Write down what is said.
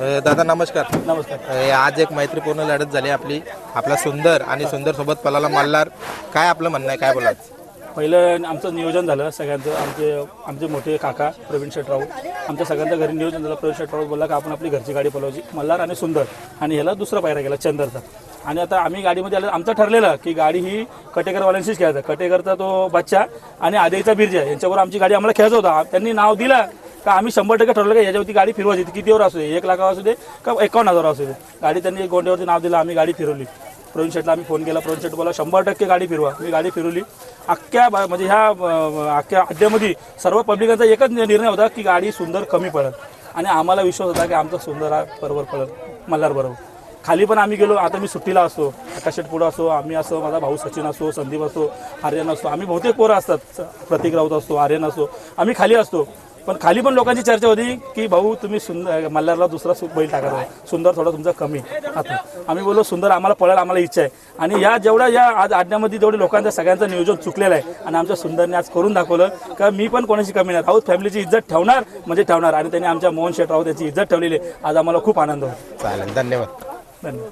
अ, दादा नमस्कार. नमस्कार. अ, आज एक मैत्रीपूर्ण लढत झाली आपली. आपला सुंदर आणि सुंदर सोबत पलाला मल्हार. काय आपलं म्हणणं आहे? काय बोला पहिलं आमचं नियोजन झालं. सगळ्यांचं आमचे आमचे मोठे काका प्रवीण शेटराव आमच्या सगळ्यांचं घरी नियोजन झालं. प्रवीण शेटराव बोलला की आपण आपली घरची गाडी पलवायची मल्हार आणि सुंदर. आणि ह्याला दुसरा पायरा गेला चंदरचा. आणि आता आम्ही गाडीमध्ये आलो. आमचं ठरलेलं की गाडी ही कटेकरवाल्यांशीच खेळायचं. कटेकरचा तो बच्चा आणि आदेचा बिरजा. यांच्यावर आमची गाडी आम्हाला खेळायचं होता. त्यांनी नाव दिलं. का आम्ही शंभर टक्के ठरवलं का याच्यावरती गाडी फिरवायची? कितीवर असू दे? एक लाखावर असू दे का एकावन्न हजार असू दे? गाडी त्यांनी गोंड्यावरती नाव दिलं आम्ही गाडी फिरवली. प्रवीण शेटला आम्ही फोन केला. प्रवीण शेट बोला शंभर टक्के गाडी फिरवा. मी गाडी फिरवली. अख्ख्या बा- म्हणजे ह्या अख्ख्या अड्ड्यामध्ये सर्व पब्लिकांचा एकच निर्णय होता की गाडी सुंदर कमी पडत आणि आम्हाला विश्वास होता की आमचा सुंदर हा बरोबर पडत मल्हार बरोबर. खाली पण आम्ही गेलो. आता मी सुट्टीला असतो. आकाश पुढं असो आम्ही असो माझा भाऊ सचिन असो संदीप असो आर्यन असतो आम्ही बहुतेक पोरं असतात. प्रतीक राऊत असतो आर्यन असो. आम्ही खाली असतो. पण खाली पण लोकांची चर्चा होती की भाऊ तुम्ही सुंदर मल्हारला दुसरा बैल टाकत आहे. सुंदर थोडा तुमचा कमी. आता आम्ही बोललो सुंदर आम्हाला पळायला आम्हाला इच्छा आहे. आणि या जेवढ्या या आज आडण्यामध्ये जेवढे लोकांचं सगळ्यांचं नियोजन चुकलेलं आहे. आणि आमच्या सुंदरने आज करून दाखवलं का मी पण कोणाची कमी नाही. राऊत फॅमिलीची इज्जत ठेवणार म्हणजे ठेवणार. आणि त्यांनी आमच्या मोहन शेठ राऊत याची इज्जत ठेवलेली. आज आम्हाला खूप आनंद होतो चालेल धन्यवाद. धन्यवाद.